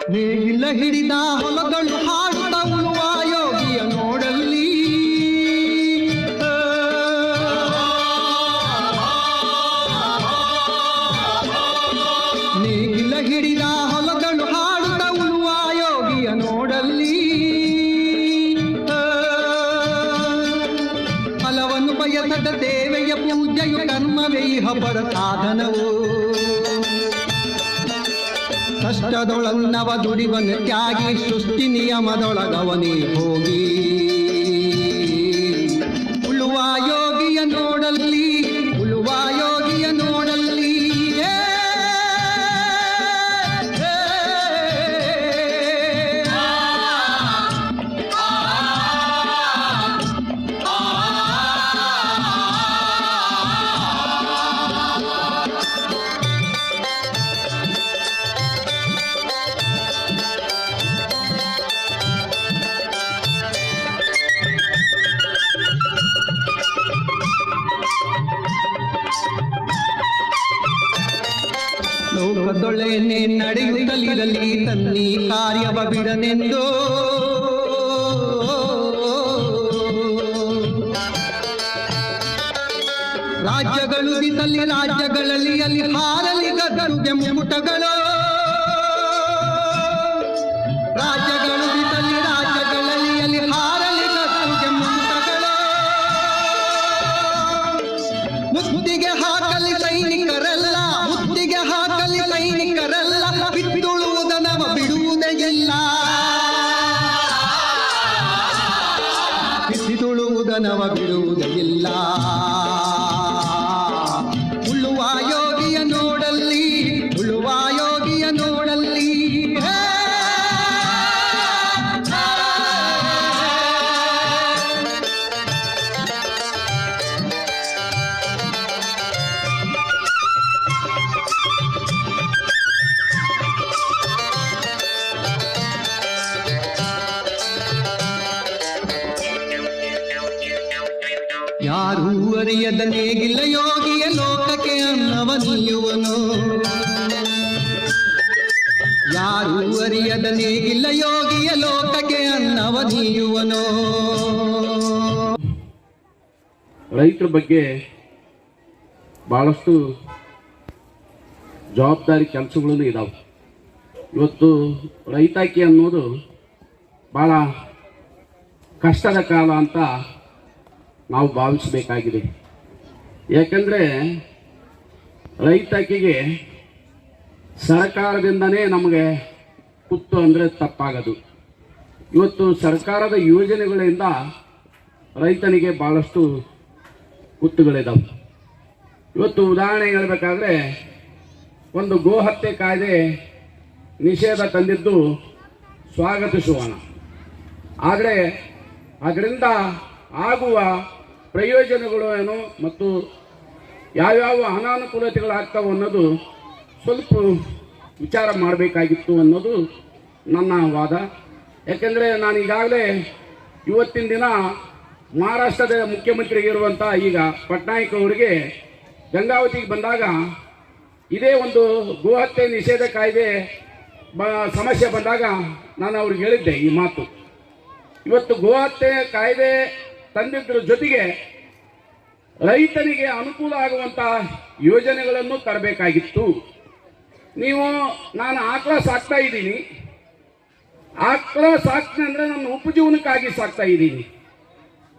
ನೇಗಿಲ ಹಿಡಿದ ಹೊಲಗಳು ಹಾಡುತ್ತ ಉಳುವ ಕಷ್ಟದೊಳನ್ನವ ದುಡಿವನು ತ್ಯಾಗಿ ಸೃಷ್ಟಿ ನಿಯಮದೊಳಗವನೇ ಹೋಗಿ. ಬಿಡನೆಂದು ರಾಜ್ಯಗಳು ದಿಸಲಿ ರಾಜ್ಯಗಳಲ್ಲಿ ಅಲ್ಲಿ ಹಾರಲಿ ಗದ್ದುಗೆ ಮುಟಗಳು. ನೇಗಿಲ್ಲ ಯೋಗಿಯ ಲೋಕಕ್ಕೆ ಅನ್ನವ ನೀಯುವನು ಯಾರು ಅರಿಯದ ನೇಗಿಲ್ಲ ಯೋಗಿಯ ಲೋಕಕ್ಕೆ ಅನ್ನವ ನೀಯುವನು ರೈತರ ಬಗ್ಗೆ ಬಹಳಷ್ಟು ಜವಾಬ್ದಾರಿ ಕೆಲಸಗಳನ್ನು ಇದಾವೆ. ಇವತ್ತು ರೈತಾಕಿ ಅನ್ನೋದು ಭಾಳ ಕಷ್ಟದ ಕಾಲ ಅಂತ ನಾವು ಭಾವಿಸಬೇಕಾಗಿದೆ. ಯಾಕಂದರೆ ರೈತಕಿಗೆ ಸರ್ಕಾರದಿಂದನೇ ನಮಗೆ ಕುತ್ತು ಅಂದರೆ ತಪ್ಪಾಗದು. ಇವತ್ತು ಸರ್ಕಾರದ ಯೋಜನೆಗಳಿಂದ ರೈತನಿಗೆ ಭಾಳಷ್ಟು ಕುತ್ತುಗಳಿದ್ದಾವೆ ಇವತ್ತು ಉದಾಹರಣೆ ಹೇಳಬೇಕಾದ್ರೆ ಒಂದು ಗೋಹತ್ಯೆ ಕಾಯ್ದೆ ನಿಷೇಧ ತಂದಿದ್ದು ಸ್ವಾಗತಿಸುವಣ ಆದರೆ ಅದರಿಂದ ಆಗುವ ಪ್ರಯೋಜನಗಳು ಏನು ಮತ್ತು ಯಾವ್ಯಾವ ಅನಾನುಕೂಲತೆಗಳಾಗ್ತಾವೆ ಅನ್ನೋದು ಸ್ವಲ್ಪ ವಿಚಾರ ಮಾಡಬೇಕಾಗಿತ್ತು ಅನ್ನೋದು ನನ್ನ ವಾದ. ಯಾಕೆಂದರೆ ನಾನು ಈಗಾಗಲೇ ಇವತ್ತಿನ ದಿನ ಮಹಾರಾಷ್ಟ್ರದ ಮುಖ್ಯಮಂತ್ರಿಗಿರುವಂಥ ಈಗ ಪಟ್ನಾಯಕ್ ಅವರಿಗೆ ಗಂಗಾವತಿಗೆ ಬಂದಾಗ ಇದೇ ಒಂದು ಗೋಹತ್ಯೆ ನಿಷೇಧ ಕಾಯ್ದೆ ಬ ಸಮಸ್ಯೆ ಬಂದಾಗ ನಾನು ಅವ್ರಿಗೆ ಹೇಳಿದ್ದೆ ಈ ಮಾತು. ಇವತ್ತು ಗೋಹತ್ಯೆ ಕಾಯ್ದೆ ತಂದಿದ್ರ ಜೊತೆಗೆ ರೈತನಿಗೆ ಅನುಕೂಲ ಆಗುವಂತಹ ಯೋಜನೆಗಳನ್ನು ತರಬೇಕಾಗಿತ್ತು. ನೀವು, ನಾನು ಆಕಳ ಸಾಕ್ತಾ ಇದ್ದೀನಿ. ಆಕಳ ಸಾಕ್ತೀನಿ ಅಂದರೆ ನನ್ನ ಉಪಜೀವನಕ್ಕಾಗಿ ಸಾಕ್ತಾ ಇದ್ದೀನಿ.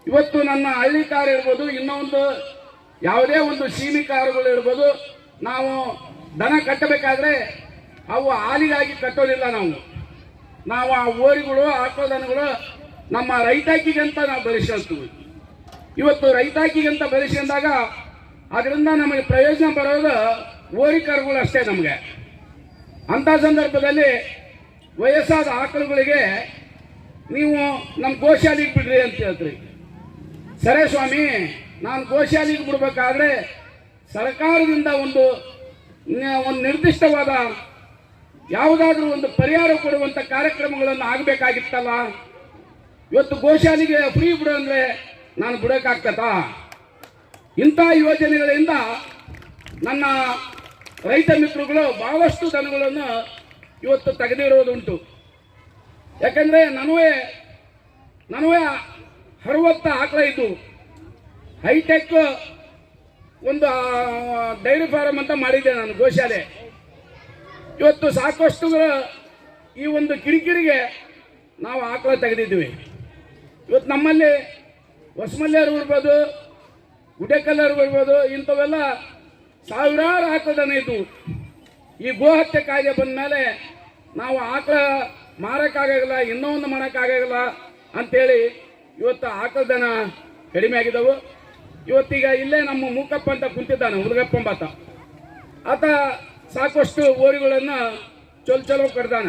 ಇವತ್ತು ನನ್ನ ಹಳ್ಳಿ ಕಾರ್ ಇರ್ಬೋದು, ಇನ್ನೊಂದು ಯಾವುದೇ ಒಂದು ಸೀಮಿ ಕಾರುಗಳು ಇರ್ಬೋದು, ನಾವು ದನ ಕಟ್ಟಬೇಕಾದ್ರೆ ಅವು ಹಾಲಿಗಾಗಿ ಕಟ್ಟೋದಿಲ್ಲ ನಾವು. ನಾವು ಆ ಓರಿಗಳು ಆಕಳ ದನಗಳು ನಮ್ಮ ರೈತಾಕಿಗಂತ ನಾವು ಬೆಳೆಸ್ಕೊಳ್ತೀವಿ ಇವತ್ತು ರೈತಾಕಿಗಂತ ಬೆಳೆಸ್ಕೊಂಡಾಗ ಅದರಿಂದ ನಮಗೆ ಪ್ರಯೋಜನ ಬರೋದು ಓರಿಕರುಗಳು ಅಷ್ಟೇ ನಮಗೆ. ಅಂಥ ಸಂದರ್ಭದಲ್ಲಿ ವಯಸ್ಸಾದ ಆಕಳುಗಳಿಗೆ ನೀವು ನಮ್ಮ ಗೋಶಾಲೆಗೆ ಬಿಡ್ರಿ ಅಂತ ಹೇಳ್ತೀರಿ. ಸರೇ ಸ್ವಾಮಿ, ನಾನು ಗೋಶಾಲೆಗೆ ಬಿಡಬೇಕಾದ್ರೆ ಸರ್ಕಾರದಿಂದ ಒಂದು ಒಂದು ನಿರ್ದಿಷ್ಟವಾದ ಯಾವುದಾದ್ರೂ ಒಂದು ಪರಿಹಾರ ಕೊಡುವಂಥ ಕಾರ್ಯಕ್ರಮಗಳನ್ನು ಆಗಬೇಕಾಗಿತ್ತಲ್ಲ? ಇವತ್ತು ಗೋಶಾಲೆಗೆ ಫ್ರೀ ಬಿಡು ಅಂದರೆ ನಾನು ಬಿಡೋಕ್ಕಾಗ್ತತಾ ಇಂಥ ಯೋಜನೆಗಳಿಂದ ನನ್ನ ರೈತ ಮಿತ್ರಗಳು ಬಹಳಷ್ಟು ದನಗಳನ್ನು ಇವತ್ತು ತೆಗೆದಿರೋದುಂಟು. ಯಾಕಂದರೆ ನನವೇ ನನವೇ ಅರವತ್ತ ಆಕಳ ಇದ್ದು, ಹೈಟೆಕ್ ಒಂದು ಡೈರಿ ಫಾರಂ ಅಂತ ಮಾಡಿದ್ದೆ ನಾನು ಗೋಶಾಲೆ. ಇವತ್ತು ಸಾಕಷ್ಟು ಈ ಒಂದು ಕಿರಿಕಿರಿಗೆ ನಾವು ಆಕಳ ತೆಗೆದಿದ್ದೀವಿ. ಇವತ್ತು ನಮ್ಮಲ್ಲಿ ಹೊಸಮಲ್ಲೇರು ಇರ್ಬೋದು ಗುಡೇಕಲ್ಲರು ಇರ್ಬೋದು ಇಂಥವೆಲ್ಲ ಸಾವಿರಾರು ಆಕಳದನ ಇದ್ವು. ಈ ಗೋಹತ್ಯೆ ಕಾಯ್ದೆ ಬಂದ ಮೇಲೆ ನಾವು ಆಕಳ ಮಾರಕ್ಕಾಗಲ್ಲ, ಇನ್ನೂ ಒಂದು ಮಾಡೋಕ್ಕಾಗಲ್ಲ ಅಂತೇಳಿ ಇವತ್ತು ಆಕಳದನ ಕಡಿಮೆ ಆಗಿದ್ದವು. ಇವತ್ತೀಗ ಇಲ್ಲೇ ನಮ್ಮ ಮೂಕಪ್ಪ ಅಂತ ಕುಂತಿದ್ದಾನೆ ಹುಡುಗಪ್ಪ ಎಂಬಾತ ಆತ ಸಾಕಷ್ಟು ಓರಿಗಳನ್ನು ಚೊಲ್ ಚಲೋ ಕಡ್ದಾನ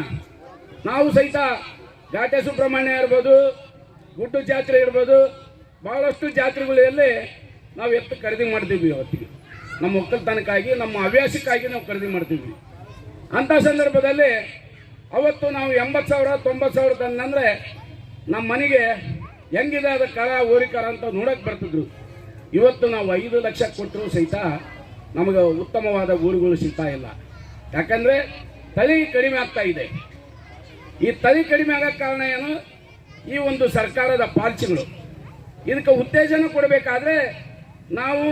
ನಾವು ಸಹಿತ ಘಾಟೆ ಸುಬ್ರಹ್ಮಣ್ಯ ಇರ್ಬೋದು, ಗುಡ್ಡು ಜಾತ್ರೆ ಇರ್ಬೋದು ಬಹಳಷ್ಟು ಜಾತ್ರೆಗಳಲ್ಲಿ ನಾವು ಎತ್ತು ಖರೀದಿ ಮಾಡ್ತೀವಿ ಅವತ್ತಿಗೆ ನಮ್ಮ ಒಕ್ಕಲ್ತನಕ್ಕಾಗಿ, ನಮ್ಮ ಹವ್ಯಾಸಕ್ಕಾಗಿ ನಾವು ಖರೀದಿ ಮಾಡ್ತೀವಿ. ಅಂಥ ಸಂದರ್ಭದಲ್ಲಿ ಅವತ್ತು ನಾವು ಎಂಬತ್ತು ಸಾವಿರ, ತೊಂಬತ್ತು ಸಾವಿರ ತಂದಂದ್ರೆ ನಮ್ಮ ಮನೆಗೆ ಹೆಂಗಿದೆ ಅದು ಕರ ಓರಿಕರ ಅಂತ ನೋಡೋಕೆ ಬರ್ತಿದ್ರು. ಇವತ್ತು ನಾವು ಐದು ಲಕ್ಷ ಕೊಟ್ಟರು ಸಹಿತ ನಮಗೆ ಉತ್ತಮವಾದ ಊರುಗಳು ಸಿಗ್ತಾ ಇಲ್ಲ. ಯಾಕಂದ್ರೆ ತಳಿ ಕಡಿಮೆ ಆಗ್ತಾ ಇದೆ. ಈ ತಳಿ ಕಡಿಮೆ ಆಗಕ್ಕೆ ಕಾರಣ ಏನು? ಈ ಒಂದು ಸರ್ಕಾರದ ಪಾಲಿಸಿಗಳು. ಇದಕ್ಕೆ ಉತ್ತೇಜನ ಕೊಡಬೇಕಾದ್ರೆ ನಾವು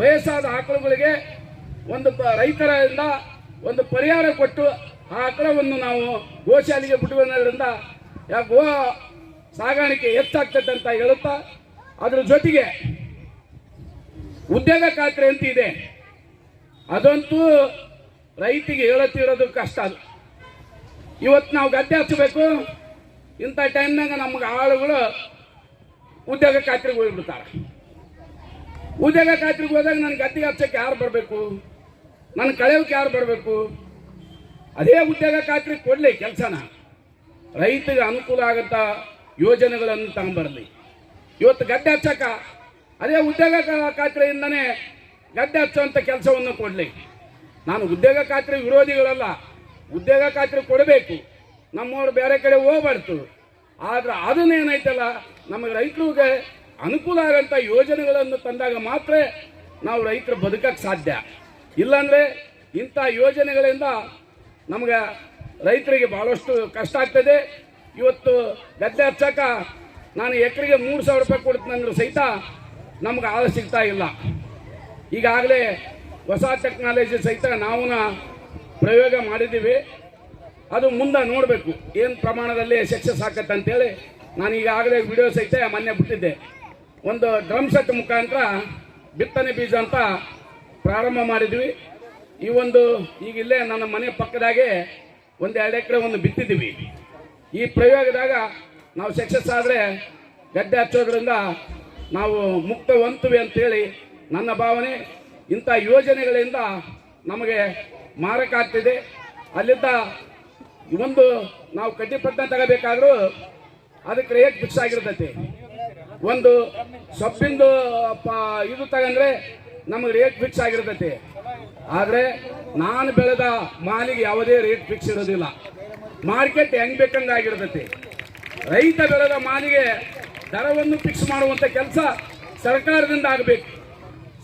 ವಯಸ್ಸಾದ ಆಕಳುಗಳಿಗೆ ಒಂದು ರೈತರಿಂದ ಒಂದು ಪರಿಹಾರ ಕೊಟ್ಟು ಆ ಆಕಳವನ್ನು ನಾವು ಗೋಶಾಲೆಗೆ ಬಿಡುವುದರಿಂದ ಗೋ ಸಾಗಾಣಿಕೆ ಹೆಚ್ಚಾಗ್ತದೆ ಅಂತ ಹೇಳುತ್ತಾ, ಅದರ ಜೊತೆಗೆ ಉದ್ಯೋಗ ಖಾತ್ರಿ ಅಂತ ಇದೆ. ಅದಂತೂ ರೈತಿಗೆ ಹೇಳುತ್ತಿರೋದು ಕಷ್ಟ ಅದು. ಇವತ್ತು ನಾವು ಗದ್ದೆ ಹಚ್ಚಬೇಕು, ಇಂಥ ಟೈಮ್ನಾಗ ನಮ್ಗೆ ಆಳುಗಳು ಉದ್ಯೋಗ ಖಾತ್ರಿಗೆ ಹೋಗ್ಬಿಡ್ತಾರೆ. ಉದ್ಯೋಗ ಖಾತ್ರಿಗೆ ಹೋದಾಗ ನನ್ನ ಗದ್ದಿಗೆ ಹಚ್ಚಕ್ಕೆ ಯಾರು ಬರಬೇಕು? ನನ್ನ ಕಳೆಯೋಕೆ ಯಾರು ಬರಬೇಕು? ಅದೇ ಉದ್ಯೋಗ ಖಾತ್ರಿ ಕೊಡಲಿ ಕೆಲಸನ. ರೈತರಿಗೆ ಅನುಕೂಲ ಆಗತ್ತ ಯೋಜನೆಗಳನ್ನು ತಗೊಂಬರಲಿ. ಇವತ್ತು ಗದ್ದೆ ಹಚ್ಚಕ ಅದೇ ಉದ್ಯೋಗ ಖಾತ್ರಿಯಿಂದನೇ ಗದ್ದೆ ಹಚ್ಚುವಂಥ ಕೆಲಸವನ್ನು ಕೊಡಲಿ. ನಾನು ಉದ್ಯೋಗ ಖಾತ್ರಿ ವಿರೋಧಿಗಳಲ್ಲ, ಉದ್ಯೋಗ ಖಾತ್ರಿ ಕೊಡಬೇಕು. ನಮ್ಮವ್ರು ಬೇರೆ ಕಡೆ ಹೋಗ್ಬಾರ್ದು. ಆದ್ರೆ ಅದನ್ನೇನೈತಲ್ಲ, ನಮಗೆ ರೈತರಿಗೆ ಅನುಕೂಲ ಆಗೋಂಥ ಯೋಜನೆಗಳನ್ನು ತಂದಾಗ ಮಾತ್ರ ನಾವು ರೈತರು ಬದುಕಕ್ಕೆ ಸಾಧ್ಯ. ಇಲ್ಲಾಂದರೆ ಇಂಥ ಯೋಜನೆಗಳಿಂದ ನಮಗೆ ರೈತರಿಗೆ ಬಹಳಷ್ಟು ಕಷ್ಟ ಆಗ್ತದೆ. ಇವತ್ತು ಗದ್ದೆ ಹಚ್ಚಕ ನಾನು ಎಕರೆಗೆ ಮೂರು ಸಾವಿರ ರೂಪಾಯಿ ಕೊಡ್ತೀನಂದ್ರೆ ಸಹಿತ ನಮ್ಗೆ ಆಳು ಸಿಗ್ತಾ ಇಲ್ಲ. ಈಗಾಗಲೇ ಹೊಸ ಟೆಕ್ನಾಲಜಿ ಸಹಿತ ನಾವು ಪ್ರಯೋಗ ಮಾಡಿದ್ದೀವಿ. ಅದು ಮುಂದೆ ನೋಡಬೇಕು. ಏನು ಪ್ರಮಾಣದಲ್ಲಿ ಸಕ್ಸಸ್ ಆಗತ್ತೆ ಅಂತೇಳಿ ನಾನು ಈಗಾಗಲೇ ವಿಡಿಯೋ ಸಹಿತ ಮೊನ್ನೆ ಬಿಟ್ಟಿದ್ದೆ. ಒಂದು ಡ್ರಮ್ ಸೆಟ್ ಮುಖಾಂತರ ಬಿತ್ತನೆ ಬೀಜ ಅಂತ ಪ್ರಾರಂಭ ಮಾಡಿದ್ವಿ. ಈ ಒಂದು ಈಗ ಇಲ್ಲೇ ನನ್ನ ಮನೆ ಪಕ್ಕದಾಗೆ ಒಂದು ಎರಡು ಎಕರೆ ಒಂದು ಬಿತ್ತಿದ್ದೀವಿ. ಈ ಪ್ರಯೋಗದಾಗ ನಾವು ಸಕ್ಸಸ್ ಆದರೆ ಗಡ್ಡೆ ಹಚ್ಚೋದ್ರಿಂದ ನಾವು ಮುಕ್ತ ಹೊಂತೀವಿ ಅಂತೇಳಿ ನನ್ನ ಭಾವನೆ. ಇಂಥ ಯೋಜನೆಗಳಿಂದ ನಮಗೆ ಮಾರಕ ಆಗ್ತಿದೆ. ಅಲ್ಲಿದ್ದ ಒಂದು ನಾವು ಕಡ್ಡಿಪಟ್ಟಣ ತಗೋಬೇಕಾದ್ರೂ ಅದಕ್ಕೆ ರೇಟ್ ಫಿಕ್ಸ್ ಆಗಿರ್ತೈತಿ. ಒಂದು ಸೊಪ್ಪಿಂದು ಇದು ತಗಂದ್ರೆ ನಮಗೆ ರೇಟ್ ಫಿಕ್ಸ್ ಆಗಿರ್ತೈತಿ. ಆದರೆ ನಾನು ಬೆಳೆದ ಮಾಲಿಗೆ ಯಾವುದೇ ರೇಟ್ ಫಿಕ್ಸ್ ಇರೋದಿಲ್ಲ. ಮಾರ್ಕೆಟ್ ಹೆಂಗ್ ಬೇಕಂಗೆ ಆಗಿರ್ತೈತಿ. ರೈತ ಬೆಳೆದ ಮಾಲಿಗೆ ದರವನ್ನು ಫಿಕ್ಸ್ ಮಾಡುವಂತ ಕೆಲಸ ಸರ್ಕಾರದಿಂದ ಆಗಬೇಕು.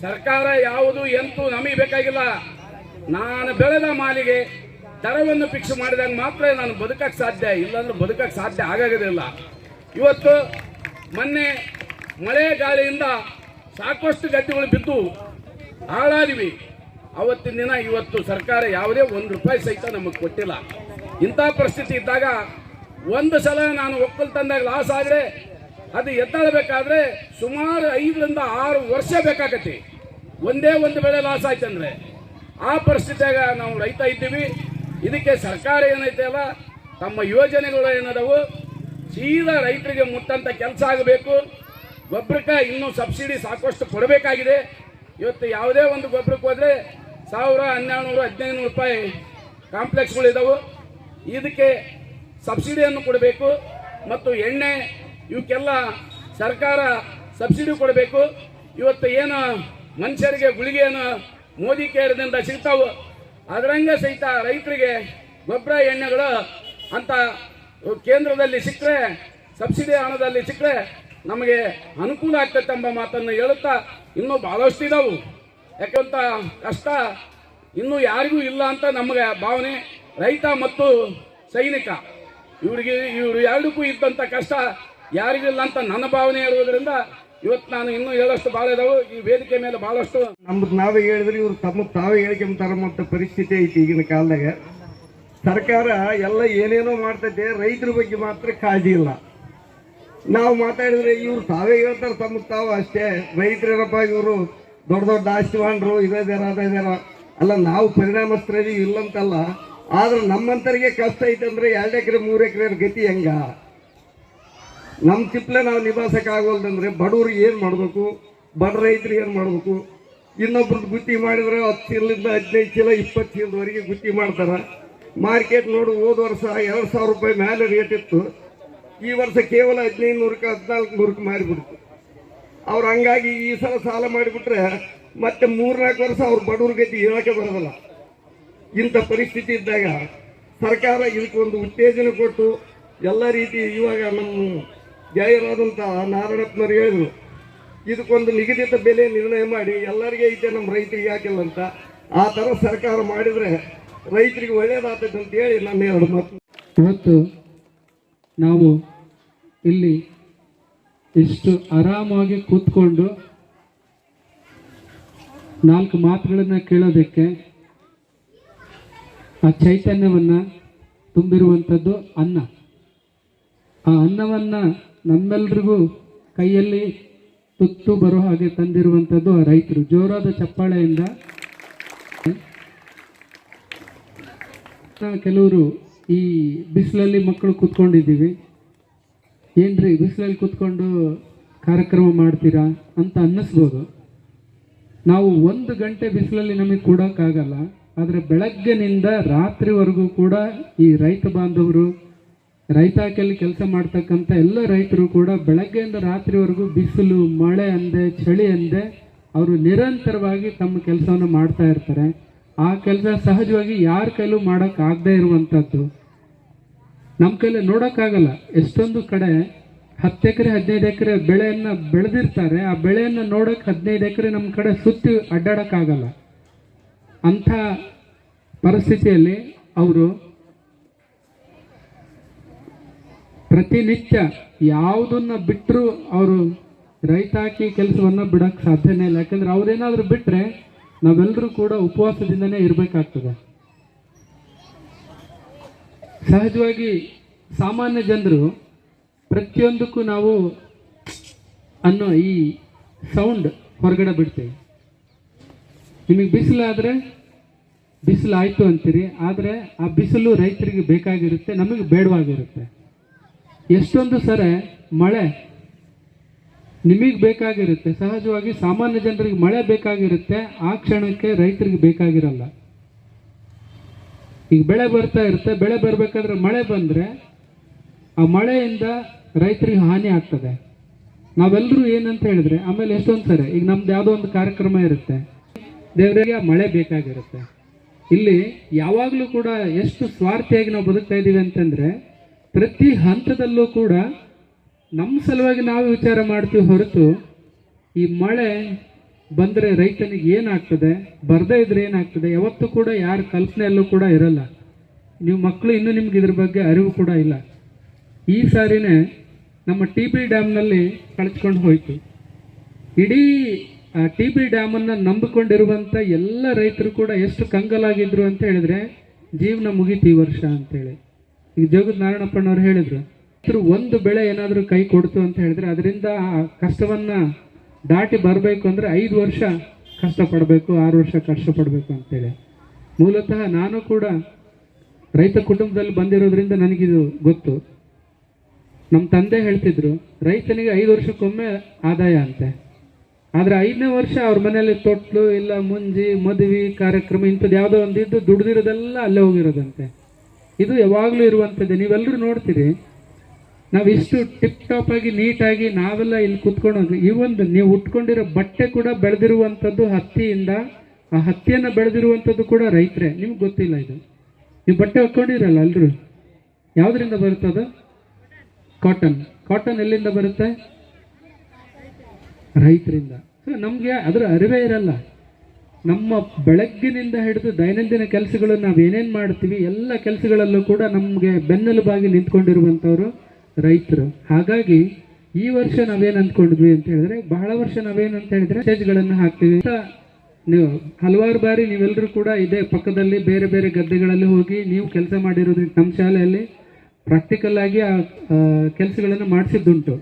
ಸರ್ಕಾರ ಯಾವುದು ಎಂತೂ ನಮಗೆ ಬೇಕಾಗಿಲ್ಲ. ನಾನು ಬೆಳೆದ ಮಾಲಿಗೆ ದರವನ್ನು ಫಿಕ್ಸ್ ಮಾಡಿದಾಗ ಮಾತ್ರ ನಾನು ಬದುಕಕ್ಕೆ ಸಾಧ್ಯ ಇಲ್ಲಾಂದ್ರೆ ಬದುಕಕ್ಕೆ ಸಾಧ್ಯ ಆಗೋದಿಲ್ಲ ಇವತ್ತು ಮೊನ್ನೆ ಮಳೆ ಗಾಳಿಯಿಂದ ಸಾಕಷ್ಟು ಗದ್ದೆಗಳು ಬಿದ್ದು ಹಾಳಾದಿವಿ ಅವತ್ತಿನ ದಿನ ಇವತ್ತು ಸರ್ಕಾರ ಯಾವುದೇ ಒಂದು ರೂಪಾಯಿ ಸಹಿತ ನಮಗೆ ಕೊಟ್ಟಿಲ್ಲ. ಇಂಥ ಪರಿಸ್ಥಿತಿ ಇದ್ದಾಗ ಒಂದು ಸಲ ನಾನು ಒಕ್ಕಲ್ತನದಾಗ ಲಾಸ್ ಆದರೆ ಅದು ಎದ್ದಾಳಬೇಕಾದ್ರೆ ಸುಮಾರು ಐದರಿಂದ ಆರು ವರ್ಷ ಬೇಕಾಗತ್ತೆ. ಒಂದೇ ಒಂದು ಬೆಳೆ ಲಾಸ್ ಆಯ್ತಂದ್ರೆ. ಆ ಪರಿಸ್ಥಿತಿಯಾಗ ನಾವು ರೈತ ಇದ್ದೀವಿ. ಇದಕ್ಕೆ ಸರ್ಕಾರ ಏನೈತೆ ಅಲ್ಲ, ತಮ್ಮ ಯೋಜನೆಗಳು ಏನದವು? ಸೀದಾ ರೈತರಿಗೆ ಮುಟ್ಟಂತ ಕೆಲಸ ಆಗಬೇಕು. ಗೊಬ್ಬರಕ್ಕೆ ಇನ್ನೂ ಸಬ್ಸಿಡಿ ಸಾಕಷ್ಟು ಕೊಡಬೇಕಾಗಿದೆ. ಇವತ್ತು ಯಾವುದೇ ಒಂದು ಗೊಬ್ಬರಕ್ಕೆ ಹೋದರೆ ಸಾವಿರ ಹನ್ನೆರಡು ನೂರು ಹದಿನೈದು ನೂರು ರೂಪಾಯಿ ಕಾಂಪ್ಲೆಕ್ಸ್ಗಳು ಇದಾವೆ. ಇದಕ್ಕೆ ಸಬ್ಸಿಡಿಯನ್ನು ಕೊಡಬೇಕು ಮತ್ತು ಎಣ್ಣೆ, ಇವಕ್ಕೆಲ್ಲ ಸರ್ಕಾರ ಸಬ್ಸಿಡಿ ಕೊಡಬೇಕು. ಇವತ್ತು ಏನು ಮನುಷ್ಯರಿಗೆ ಗುಳಿಗೆಯನ್ನು ಮೋದಿ ಕೇರದಿಂದ ಸಿಗ್ತಾವು. ಅದರಂಗೆ ಸಹಿತ ರೈತರಿಗೆ ಗೊಬ್ಬರ ಎಣ್ಣೆಗಳು ಅಂತ ಕೇಂದ್ರದಲ್ಲಿ ಸಿಕ್ಕರೆ, ಸಬ್ಸಿಡಿ ಹಣದಲ್ಲಿ ಸಿಕ್ಕರೆ ನಮಗೆ ಅನುಕೂಲ ಆಗ್ತೈತೆ ಎಂಬ ಮಾತನ್ನು ಹೇಳುತ್ತಾ ಇನ್ನೂ ಬಹಳಷ್ಟು ಇದಾವು. ಯಾಕಂತ ಕಷ್ಟ ಇನ್ನೂ ಯಾರಿಗೂ ಇಲ್ಲ ಅಂತ ನಮಗೆ ಭಾವನೆ ರೈತ ಮತ್ತು ಸೈನಿಕ. ಇವರಿಗೆ ಇವರು ಎರಡಕ್ಕೂ ಇದ್ದಂಥ ಕಷ್ಟ ಯಾರಿಗಿಲ್ಲ ಅಂತ ನನ್ನ ಭಾವನೆ ಇರುವುದರಿಂದ ಇವತ್ತು ನಾನು ಇನ್ನೂ ಹೇಳಷ್ಟು ಭಾಳ ಇದಾವೆ. ಈ ವೇದಿಕೆ ಮೇಲೆ ಭಾಳಷ್ಟು ನಮ್ದು ನಾವೇ ಹೇಳಿದ್ರೆ ಇವ್ರು ತಮ್ಮ ತಾವೇ ಹೇಳ್ಕೊಂತಾರಂಥ ಪರಿಸ್ಥಿತಿ ಐತಿ ಈಗಿನ ಕಾಲದಾಗ. ಸರ್ಕಾರ ಎಲ್ಲ ಏನೇನೋ ಮಾಡ್ತೈತೆ, ರೈತರ ಬಗ್ಗೆ ಮಾತ್ರ ಕಾಳಜಿ ಇಲ್ಲ. ನಾವು ಮಾತಾಡಿದ್ರೆ ಇವ್ರು ತಾವೇ ಹೇಳ್ತಾರೆ ತಮ್ಮ ತಾವು ಅಷ್ಟೇ. ರೈತರೇನಪ್ಪ ಇವರು ದೊಡ್ಡ ದೊಡ್ಡ ಆಸ್ತಿವಾನ್ರು ಇದಾರ ಅದಾರ ಅಲ್ಲ, ನಾವು ಪರಿಣಾಮಸ್ಥರಲ್ಲಿ ಇಲ್ಲಂತಲ್ಲ, ಆದ್ರೆ ನಮ್ಮಂತರಿಗೆ ಕಷ್ಟ ಐತೆ ಅಂದ್ರೆ ಎರಡು ಎಕರೆ, ಮೂರು ಎಕರೆ ಗತಿ ಹೆಂಗ? ನಮ್ಮ ತಿಪ್ಲೆ ನಾವು ನಿಭಾಯಿಸಕ್ ಆಗೋಲ್ದಂದ್ರೆ ಬಡವ್ರಿಗೆ ಏನು ಮಾಡಬೇಕು? ಬಡ ರೈತರಿಗೆ ಏನು ಮಾಡಬೇಕು? ಇನ್ನೊಬ್ರದ್ದು ಗುತ್ತಿ ಮಾಡಿದ್ರೆ ಹತ್ತು ಚೀಲದಿಂದ ಹದಿನೈದು ಚೀಲ ಇಪ್ಪತ್ತು ಚೀಲದವರೆಗೆ ಗುತ್ತಿ ಮಾಡ್ತಾರೆ. ಮಾರ್ಕೆಟ್ ನೋಡು, ಹೋದ ವರ್ಷ ಎರಡು ಸಾವಿರ ರೂಪಾಯಿ ಮೇಲೆ ರೇಟ್ ಇತ್ತು. ಈ ವರ್ಷ ಕೇವಲ ಹದಿನೈದು ನೂರಕ್ಕೆ ಹದಿನಾಲ್ಕು ನೂರಕ್ಕೆ ಮಾರಿಬಿಡ್ತು. ಅವ್ರು ಹಂಗಾಗಿ ಈ ಸಲ ಸಾಲ ಮಾಡಿಬಿಟ್ರೆ ಮತ್ತೆ ಮೂರ್ನಾಲ್ಕು ವರ್ಷ ಅವ್ರು ಬಡವ್ರ ಗತಿ ಹೇಳಕ್ಕೆ ಬರೋದಿಲ್ಲ. ಇಂಥ ಪರಿಸ್ಥಿತಿ ಇದ್ದಾಗ ಸರ್ಕಾರ ಇದಕ್ಕೊಂದು ಉತ್ತೇಜನ ಕೊಟ್ಟು ಎಲ್ಲ ರೀತಿ ಇವಾಗ ನಮ್ಮ ಜಾಹೀರಾದಂಥ ನಾರಾಯಣಪ್ಪನವ್ರು ಹೇಳಿದ್ರು. ಇದಕ್ಕೊಂದು ನಿಗದಿತ ಬೆಲೆ ನಿರ್ಣಯ ಮಾಡಿ ಎಲ್ಲರಿಗೆ ಐತೆ ನಮ್ಮ ರೈತರಿಗೆ ಹಾಕಿಲ್ಲ ಅಂತ. ಆ ಥರ ಸರ್ಕಾರ ಮಾಡಿದರೆ ರೈತರಿಗೆ ಒಳ್ಳೇದಾಗ್ತದೆ ಅಂತ ಹೇಳಿ ನನ್ನ ಎರಡು ಮಾತು. ಇವತ್ತು ನಾವು ಇಲ್ಲಿ ಇಷ್ಟು ಆರಾಮಾಗಿ ಕೂತ್ಕೊಂಡು ನಾಲ್ಕು ಮಾತುಗಳನ್ನು ಕೇಳೋದಕ್ಕೆ ಆ ಚೈತನ್ಯವನ್ನು ತುಂಬಿರುವಂಥದ್ದು ಅನ್ನ. ಆ ಅನ್ನವನ್ನು ನಮ್ಮೆಲ್ರಿಗೂ ಕೈಯಲ್ಲಿ ತುತ್ತು ಬರೋ ಹಾಗೆ ತಂದಿರುವಂಥದ್ದು ಆ ರೈತರು. ಜೋರಾದ ಚಪ್ಪಾಳೆಯಿಂದ ಕೆಲವರು ಈ ಬಿಸಿಲಲ್ಲಿ ಮಕ್ಕಳು ಕೂತ್ಕೊಂಡಿದ್ದೀವಿ. ಏನ್ರಿ ಬಿಸಿಲಲ್ಲಿ ಕೂತ್ಕೊಂಡು ಕಾರ್ಯಕ್ರಮ ಮಾಡ್ತೀರಾ ಅಂತ ಅನ್ನಿಸ್ಬೋದು. ನಾವು ಒಂದು ಗಂಟೆ ಬಿಸಿಲಲ್ಲಿ ನಮಗೆ ಕೂಡೋಕ್ಕಾಗಲ್ಲ, ಆದರೆ ಬೆಳಗ್ಗೆನಿಂದ ರಾತ್ರಿವರೆಗೂ ಕೂಡ ಈ ರೈತ ಬಾಂಧವರು ರೈತಾಕೆಯಲ್ಲಿ ಕೆಲಸ ಮಾಡ್ತಕ್ಕಂಥ ಎಲ್ಲ ರೈತರು ಕೂಡ ಬೆಳಗ್ಗೆಯಿಂದ ರಾತ್ರಿವರೆಗೂ ಬಿಸಿಲು, ಮಳೆ ಅಂದೆ, ಚಳಿ ಅಂದೆ, ಅವರು ನಿರಂತರವಾಗಿ ತಮ್ಮ ಕೆಲಸವನ್ನು ಮಾಡ್ತಾ ಇರ್ತಾರೆ. ಆ ಕೆಲಸ ಸಹಜವಾಗಿ ಯಾರ ಕೈಲೂ ಮಾಡೋಕ್ಕಾಗದೇ ಇರುವಂಥದ್ದು ನಮ್ಮ ಕೈಲಿ ನೋಡೋಕ್ಕಾಗಲ್ಲ. ಎಷ್ಟೊಂದು ಕಡೆ ಹತ್ತು ಎಕರೆ, ಹದಿನೈದು ಎಕರೆ ಬೆಳೆಯನ್ನು ಬೆಳೆದಿರ್ತಾರೆ. ಆ ಬೆಳೆಯನ್ನು ನೋಡೋಕೆ ಹದಿನೈದು ಎಕರೆ ನಮ್ಮ ಕಡೆ ಸುತ್ತಿ ಅಡ್ಡಾಡೋಕ್ಕಾಗಲ್ಲ. ಅಂಥ ಪರಿಸ್ಥಿತಿಯಲ್ಲಿ ಅವರು ಪ್ರತಿನಿತ್ಯ ಯಾವುದನ್ನ ಬಿಟ್ಟರೂ ಅವರು ರೈತಾಕಿ ಕೆಲಸವನ್ನು ಬಿಡೋಕ್ಕೆ ಸಾಧ್ಯನೇ ಇಲ್ಲ. ಯಾಕಂದರೆ ಅವ್ರೇನಾದರೂ ಬಿಟ್ಟರೆ ನಾವೆಲ್ಲರೂ ಕೂಡ ಉಪವಾಸದಿಂದನೇ ಇರಬೇಕಾಗ್ತದೆ. ಸಹಜವಾಗಿ ಸಾಮಾನ್ಯ ಜನರು ಪ್ರತಿಯೊಂದಕ್ಕೂ ನಾವು ಅನ್ನೋ ಈ ಸೌಂಡ್ ಹೊರಗಡೆ ಬಿಡ್ತೀವಿ. ನಿಮಗೆ ಬಿಸಿಲಾದರೆ ಬಿಸಿಲು ಆಯಿತು ಅಂತೀರಿ, ಆದರೆ ಆ ಬಿಸಿಲು ರೈತರಿಗೆ ಬೇಕಾಗಿರುತ್ತೆ, ನಮಗೆ ಬೇಡವಾಗಿರುತ್ತೆ. ಎಷ್ಟೊಂದು ಸರಿ ಮಳೆ ನಿಮಗೆ ಬೇಕಾಗಿರುತ್ತೆ. ಸಹಜವಾಗಿ ಸಾಮಾನ್ಯ ಜನರಿಗೆ ಮಳೆ ಬೇಕಾಗಿರುತ್ತೆ. ಆ ಕ್ಷಣಕ್ಕೆ ರೈತರಿಗೆ ಬೇಕಾಗಿರಲ್ಲ. ಈಗ ಬೆಳೆ ಬರ್ತಾ ಇರುತ್ತೆ. ಬೆಳೆ ಬರಬೇಕಾದ್ರೆ ಮಳೆ ಬಂದರೆ ಆ ಮಳೆಯಿಂದ ರೈತರಿಗೆ ಹಾನಿ ಆಗ್ತದೆ. ನಾವೆಲ್ಲರೂ ಏನಂತ ಹೇಳಿದ್ರೆ, ಆಮೇಲೆ ಎಷ್ಟೊಂದು ಸರಿ, ಈಗ ನಮ್ದು ಯಾವುದೋ ಒಂದು ಕಾರ್ಯಕ್ರಮ ಇರುತ್ತೆ. ದೇವರಿಗೆ ಮಳೆ ಬೇಕಾಗಿರುತ್ತೆ. ಇಲ್ಲಿ ಯಾವಾಗಲೂ ಕೂಡ ಎಷ್ಟು ಸ್ವಾರ್ಥಿಯಾಗಿ ನಾವು ಬದುಕ್ತಾ ಇದ್ದೀವಿ ಅಂತಂದ್ರೆ ಪ್ರತಿ ಹಂತದಲ್ಲೂ ಕೂಡ ನಮ್ಮ ಸಲುವಾಗಿ ನಾವು ವಿಚಾರ ಮಾಡ್ತೀವಿ ಹೊರತು ಈ ಮಳೆ ಬಂದರೆ ರೈತನಿಗೆ ಏನಾಗ್ತದೆ, ಬರದೇ ಇದ್ರೆ ಏನಾಗ್ತದೆ, ಯಾವತ್ತೂ ಕೂಡ ಯಾರ ಕಲ್ಪನೆಯಲ್ಲೂ ಕೂಡ ಇರಲ್ಲ. ನೀವು ಮಕ್ಕಳು ಇನ್ನೂ ನಿಮ್ಗೆ ಇದ್ರ ಬಗ್ಗೆ ಅರಿವು ಕೂಡ ಇಲ್ಲ. ಈ ಸಾರಿನೇ ನಮ್ಮ ಟಿ ಬಿ ಡ್ಯಾಮ್ನಲ್ಲಿ ಕಳೆದುಕೊಂಡು ಹೋಯಿತು. ಇಡೀ ಟಿ ಬಿ ಡ್ಯಾಮನ್ನು ನಂಬಿಕೊಂಡಿರುವಂಥ ಎಲ್ಲ ರೈತರು ಕೂಡ ಎಷ್ಟು ಕಂಗಲಾಗಿದ್ರು ಅಂತ ಹೇಳಿದ್ರೆ ಜೀವನ ಮುಗೀತು ಈ ವರ್ಷ ಅಂತೇಳಿ. ಈಗ ಜಗದ್ ನಾರಾಯಣಪ್ಪನವ್ರು ಹೇಳಿದ್ರು ಒಂದು ಬೆಳೆ ಏನಾದರೂ ಕೈ ಕೊಡ್ತು ಅಂತ ಹೇಳಿದ್ರೆ ಅದರಿಂದ ಆ ಕಷ್ಟವನ್ನ ದಾಟಿ ಬರಬೇಕು ಅಂದ್ರೆ ಐದು ವರ್ಷ ಕಷ್ಟಪಡಬೇಕು, ಆರು ವರ್ಷ ಕಷ್ಟಪಡಬೇಕು ಅಂತೇಳಿ. ಮೂಲತಃ ನಾನು ಕೂಡ ರೈತ ಕುಟುಂಬದಲ್ಲಿ ಬಂದಿರೋದ್ರಿಂದ ನನಗಿದು ಗೊತ್ತು. ನಮ್ಮ ತಂದೆ ಹೇಳ್ತಿದ್ರು, ರೈತನಿಗೆ ಐದು ವರ್ಷಕ್ಕೊಮ್ಮೆ ಆದಾಯ ಅಂತೆ. ಆದರೆ ಐದನೇ ವರ್ಷ ಅವ್ರ ಮನೆಯಲ್ಲಿ ತೊಟ್ಲು ಇಲ್ಲ, ಮುಂಜಿ, ಮದುವೆ, ಕಾರ್ಯಕ್ರಮ ಇಂಥದ್ದು ಯಾವುದೋ ಒಂದಿದ್ದು ದುಡ್ದಿರೋದೆಲ್ಲ ಅಲ್ಲೇ ಹೋಗಿರೋದಂತೆ. ಇದು ಯಾವಾಗಲೂ ಇರುವಂಥದ್ದು. ನೀವೆಲ್ಲರೂ ನೋಡ್ತೀರಿ. ನಾವು ಇಷ್ಟು ಟಿಪ್ ಟಾಪ್ ಆಗಿ, ನೀಟಾಗಿ ನಾವೆಲ್ಲ ಇಲ್ಲಿ ಕುತ್ಕೊಂಡು ಈ ಒಂದು ನೀವು ಉಟ್ಕೊಂಡಿರೋ ಬಟ್ಟೆ ಕೂಡ ಬೆಳೆದಿರುವಂಥದ್ದು ಹತ್ತಿಯಿಂದ, ಆ ಹತ್ತಿಯನ್ನು ಬೆಳೆದಿರುವಂಥದ್ದು ಕೂಡ ರೈತರೇ. ನಿಮ್ಗೆ ಗೊತ್ತಿಲ್ಲ ಇದು. ನೀವು ಬಟ್ಟೆ ಹಾಕ್ಕೊಂಡಿರಲ್ಲ ಎಲ್ಲರೂ ಯಾವುದರಿಂದ ಬರುತ್ತದು ಕಾಟನ್ ಕಾಟನ್ ಎಲ್ಲಿಂದ ಬರುತ್ತೆ? ರೈತರಿಂದ. ಸೊ, ನಮಗೆ ಅದರ ಅರಿವೇ ಇರಲ್ಲ. ನಮ್ಮ ಬೆಳಗ್ಗಿನಿಂದ ಹಿಡಿದು ದೈನಂದಿನ ಕೆಲಸಗಳು ನಾವು ಏನೇನು ಮಾಡ್ತೀವಿ, ಎಲ್ಲ ಕೆಲಸಗಳಲ್ಲೂ ಕೂಡ ನಮಗೆ ಬೆನ್ನೆಲುಬಾಗಿ ನಿಂತ್ಕೊಂಡಿರುವಂಥವ್ರು ರೈತರು. ಹಾಗಾಗಿ ಈ ವರ್ಷ ನಾವೇನು ಅಂದ್ಕೊಂಡ್ವಿ ಅಂತ ಹೇಳಿದ್ರೆ, ಬಹಳ ವರ್ಷ ನಾವೇನು ಅಂತ ಹೇಳಿದ್ರೆ ಸ್ಟೇಜ್ಗಳನ್ನು ಹಾಕ್ತೀವಿ. ಅಂತ ನೀವು ಹಲವಾರು ಬಾರಿ ನೀವೆಲ್ಲರೂ ಕೂಡ ಇದೇ ಪಕ್ಕದಲ್ಲಿ ಬೇರೆ ಬೇರೆ ಗದ್ದೆಗಳಲ್ಲಿ ಹೋಗಿ ನೀವು ಕೆಲಸ ಮಾಡಿರೋದ್ರಿಂದ ನಮ್ಮ ಶಾಲೆಯಲ್ಲಿ ಪ್ರಾಕ್ಟಿಕಲ್ ಆಗಿ ಆ, ಕೆಲಸಗಳನ್ನು ಮಾಡಿಸಿದ್ದುಂಟು.